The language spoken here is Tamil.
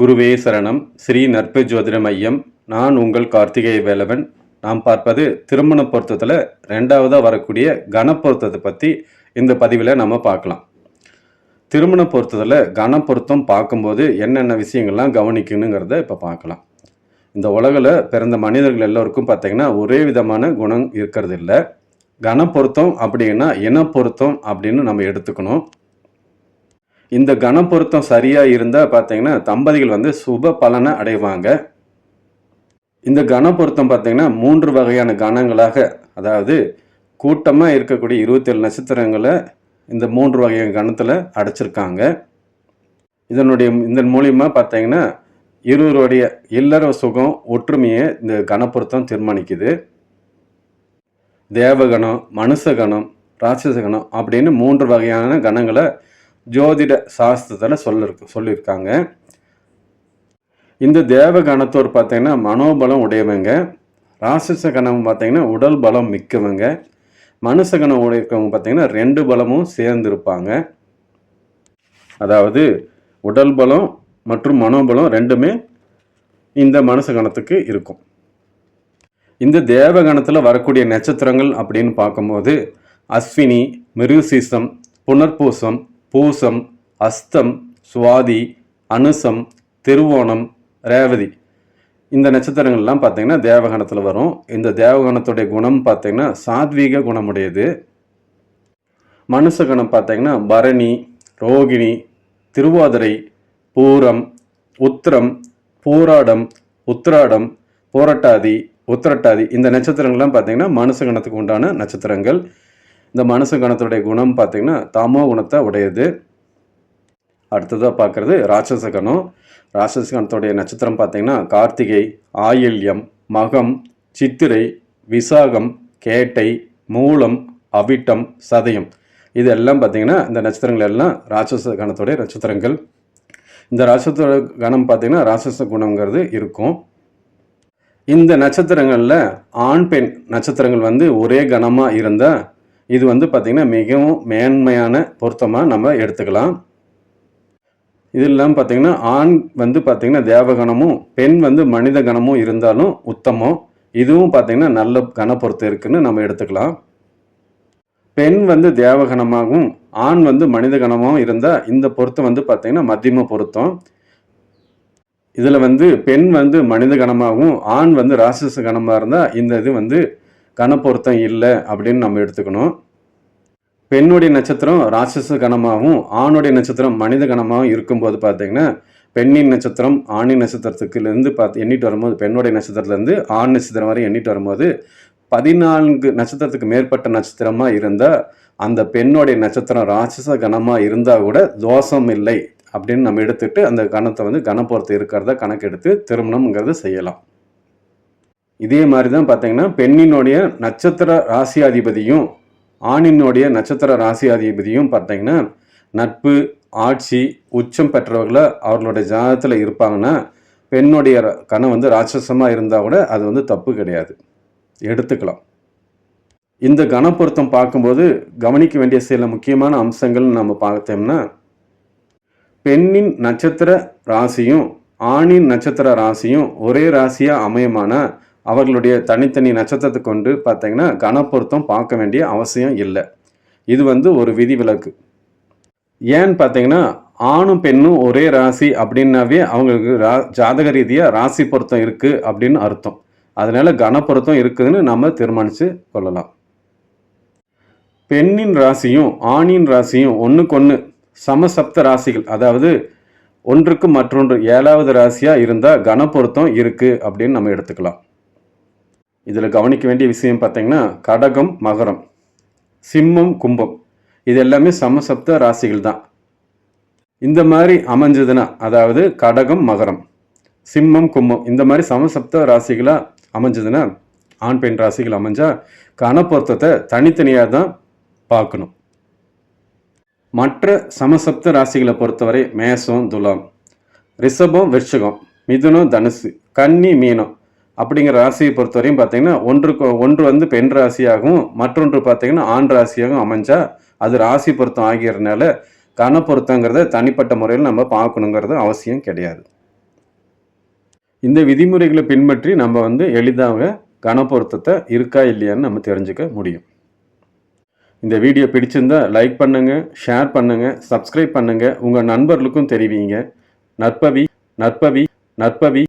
குருவே சரணம். ஸ்ரீ நற்பு ஜோதிட மையம். நான் உங்கள் கார்த்திகேய வேலவன். நாம் பார்ப்பது திருமண பொருத்தத்தில் ரெண்டாவதாக வரக்கூடிய கனப்பொருத்தத்தை பற்றி இந்த பதிவில் நம்ம பார்க்கலாம். திருமண பொருத்தத்தில் கன பொருத்தம் பார்க்கும்போது என்னென்ன விஷயங்கள்லாம் கவனிக்கணுங்கிறத இப்போ பார்க்கலாம். இந்த உலகில் பிறந்த மனிதர்கள் எல்லோருக்கும் பார்த்திங்கன்னா ஒரே விதமான குணம் இருக்கிறது இல்லை கனப்பொருத்தம் அப்படின்னா இனப்பொருத்தம் அப்படின்னு நம்ம எடுத்துக்கணும். இந்த கணப்பொருத்தம் பொருத்தம் சரியாக இருந்தால் பார்த்தீங்கன்னா தம்பதிகள் வந்து சுப பலனை அடைவாங்க. இந்த கணப்பொருத்தம் பார்த்தீங்கன்னா மூன்று வகையான கணங்களாக அதாவது கூட்டமாக இருக்கக்கூடிய இருபத்தேழு நட்சத்திரங்களை இந்த மூன்று வகையான கணத்தில் அடைச்சிருக்காங்க. இதனுடைய இதன் மூலியமாக பார்த்தீங்கன்னா இருவருடைய இல்லற சுகம் ஒற்றுமையை இந்த கணப்பொருத்தம் தீர்மானிக்குது. தேவகணம் மனுஷகணம் ராட்சசகணம் அப்படின்னு மூன்று வகையான கணங்களை ஜோதிட சாஸ்திரத்தில் சொல்லிருக்கு சொல்லியிருக்காங்க. இந்த தேவ கணத்தோர் பார்த்தீங்கன்னா மனோபலம் உடையவங்க. ராட்சச கணம் பார்த்தீங்கன்னா உடல் பலம் மிக்கவங்க. மனுஷ கணம் உடையவங்க பார்த்தீங்கன்னா ரெண்டு பலமும் சேர்ந்திருப்பாங்க. அதாவது உடல் பலம் மற்றும் மனோபலம் ரெண்டுமே இந்த மனுஷ கணத்துக்கு இருக்கும். இந்த தேவகணத்தில் வரக்கூடிய நட்சத்திரங்கள் அப்படின்னு பார்க்கும்போது அஸ்வினி மிருசீசம் புனர்பூசம் பூசம் அஸ்தம் சுவாதி அனுசம் திருவோணம் ரேவதி. இந்த நட்சத்திரங்கள்லாம் பார்த்தீங்கன்னா தேவகணத்தில் வரும். இந்த தேவகணத்துடைய குணம் பார்த்தீங்கன்னா சாத்வீக குணமுடையது. மனுஷகணம் பார்த்தீங்கன்னா பரணி ரோகிணி திருவாதிரை பூரம் உத்திரம் பூராடம் உத்திராடம் போரட்டாதி உத்திரட்டாதி. இந்த நட்சத்திரங்கள்லாம் பார்த்தீங்கன்னா மனுஷ கணத்துக்கு உண்டான நட்சத்திரங்கள். இந்த மனசு கணத்துடைய குணம் பார்த்தீங்கன்னா தமோ குணத்தை உடையது. அடுத்ததாக பார்க்குறது ராட்சச கணம். ராட்சச கணத்துடைய நட்சத்திரம் பார்த்தீங்கன்னா கார்த்திகை ஆயில்யம் மகம் சித்திரை விசாகம் கேட்டை மூலம் அவிட்டம் சதயம். இதெல்லாம் பார்த்தீங்கன்னா இந்த நட்சத்திரங்கள் எல்லாம் ராட்சச கணத்துடைய நட்சத்திரங்கள். இந்த ராட்சச கணம் பார்த்தீங்கன்னா ராட்சச குணங்கிறது இருக்கும். இந்த நட்சத்திரங்களில் ஆண் பெண் நட்சத்திரங்கள் வந்து ஒரே கணமாக இருந்தால் இது வந்து பார்த்திங்கன்னா மிகவும் மேன்மையான பொருத்தமாக நம்ம எடுத்துக்கலாம். இது இல்லாமல் பார்த்திங்கன்னா ஆண் வந்து பார்த்திங்கன்னா தேவகணமும் பெண் வந்து மனித கணமும் இருந்தாலும் உத்தமம். இதுவும் பார்த்திங்கன்னா நல்ல கணப்பொருத்தம் இருக்குதுன்னு நம்ம எடுத்துக்கலாம். பெண் வந்து தேவகணமாகவும் ஆண் வந்து மனித கணமாகவும் இருந்தால் இந்த பொருத்தம் வந்து பார்த்திங்கன்னா மத்தியம பொருத்தம். இதில் வந்து பெண் வந்து மனித கணமாகவும் ஆண் வந்து ராட்சச கணமாக இருந்தால் இந்த இது வந்து கணப்பொருத்தம் இல்லை அப்படின்னு நம்ம எடுத்துக்கணும். பெண்ணுடைய நட்சத்திரம் ராட்சச கணமாகவும் ஆணுடைய நட்சத்திரம் மனித கணமாகவும் இருக்கும்போது பார்த்தீங்கன்னா பெண்ணின் நட்சத்திரம் ஆணின் நட்சத்திரத்துக்குலேருந்து பார்த்து எண்ணிட்டு வரும்போது பெண்ணுடைய நட்சத்திரத்துலேருந்து ஆண் நட்சத்திரம் வரை எண்ணிட்டு வரும்போது பதினான்கு நட்சத்திரத்துக்கு மேற்பட்ட நட்சத்திரமாக இருந்தால் அந்த பெண்ணுடைய நட்சத்திரம் ராட்சச கணமாக இருந்தால் கூட தோஷம் இல்லை அப்படின்னு நம்ம எடுத்துட்டு அந்த கணத்தை வந்து கணப்பொருத்தம் இருக்கிறத கணக்கெடுத்து திருமணம்ங்கிறத செய்யலாம். இதே மாதிரி தான் பார்த்தீங்கன்னா பெண்ணினுடைய நட்சத்திர ராசியாதிபதியும் ஆணினுடைய நட்சத்திர ராசியாதிபதியும் பார்த்தீங்கன்னா நட்பு ஆட்சி உச்சம் பெற்றவர்களை அவர்களுடைய ஜாதகத்தில் இருப்பாங்கன்னா பெண்ணுடைய கணம் வந்து ராட்சசமாக இருந்தால் கூட அது வந்து தப்பு கிடையாது. எடுத்துக்கலாம். இந்த கணப்பொருத்தம் பார்க்கும்போது கவனிக்க வேண்டிய சில முக்கியமான அம்சங்கள் நம்ம பார்த்தோம்னா பெண்ணின் நட்சத்திர ராசியும் ஆணின் நட்சத்திர ராசியும் ஒரே ராசியாக அமையமான அவர்களுடைய தனித்தனி நட்சத்திரத்தை கொண்டு பார்த்தீங்கன்னா கணப்பொருத்தம் பார்க்க வேண்டிய அவசியம் இல்லை. இது வந்து ஒரு விதிவிலக்கு. ஏன்னு பார்த்தீங்கன்னா ஆணும் பெண்ணும் ஒரே ராசி அப்படின்னாவே அவங்களுக்கு ரா ஜாதக ரீதியாக ராசி பொருத்தம் இருக்குது அப்படின்னு அர்த்தம். அதனால் கனப்பொருத்தம் இருக்குதுன்னு நம்ம தீர்மானித்து கொள்ளலாம். பெண்ணின் ராசியும் ஆணின் ராசியும் ஒன்றுக்கொன்று சமசப்த ராசிகள். அதாவது ஒன்றுக்கு மற்றொன்று ஏழாவது ராசியாக இருந்தால் கனப்பொருத்தம் இருக்குது அப்படின்னு நம்ம எடுத்துக்கலாம். இதில் கவனிக்க வேண்டிய விஷயம் பார்த்தீங்கன்னா கடகம் மகரம் சிம்மம் கும்பம். இது எல்லாமே சமசப்த ராசிகள் தான். இந்த மாதிரி அமைஞ்சதுன்னா அதாவது கடகம் மகரம் சிம்மம் கும்பம் இந்த மாதிரி சமசப்த ராசிகளாக அமைஞ்சதுன்னா ஆண் பெண் ராசிகள் அமைஞ்சால் கணப்பொருத்தத்தை தனித்தனியாக தான் பார்க்கணும். மற்ற சமசப்த ராசிகளை பொறுத்தவரை மேசம் துலாம் ரிஷபம் விருஷகம் மிதுனம் தனுசு கன்னி மீனம் அப்படிங்கிற ராசியை பொறுத்தவரையும் பார்த்தீங்கன்னா ஒன்றுக்கு ஒன்று வந்து பெண் ராசியாகவும் மற்றொன்று பார்த்தீங்கன்னா ஆண் ராசியாகவும் அமைஞ்சா அது ராசி பொருத்தம் ஆகிறதுனால கணப்பொருத்தங்கிறத தனிப்பட்ட முறையில் நம்ம பார்க்கணுங்கிறது அவசியம் கிடையாது. இந்த விதிமுறைகளை பின்பற்றி நம்ம வந்து எளிதாக கணப்பொருத்தத்தை இருக்கா இல்லையான்னு நம்ம தெரிஞ்சுக்க முடியும். இந்த வீடியோ பிடிச்சிருந்தா லைக் பண்ணுங்க ஷேர் பண்ணுங்க சப்ஸ்கிரைப் பண்ணுங்க. உங்கள் நண்பர்களுக்கும் தெரிவிங்க. நற்பவி நற்பவி நற்பவி.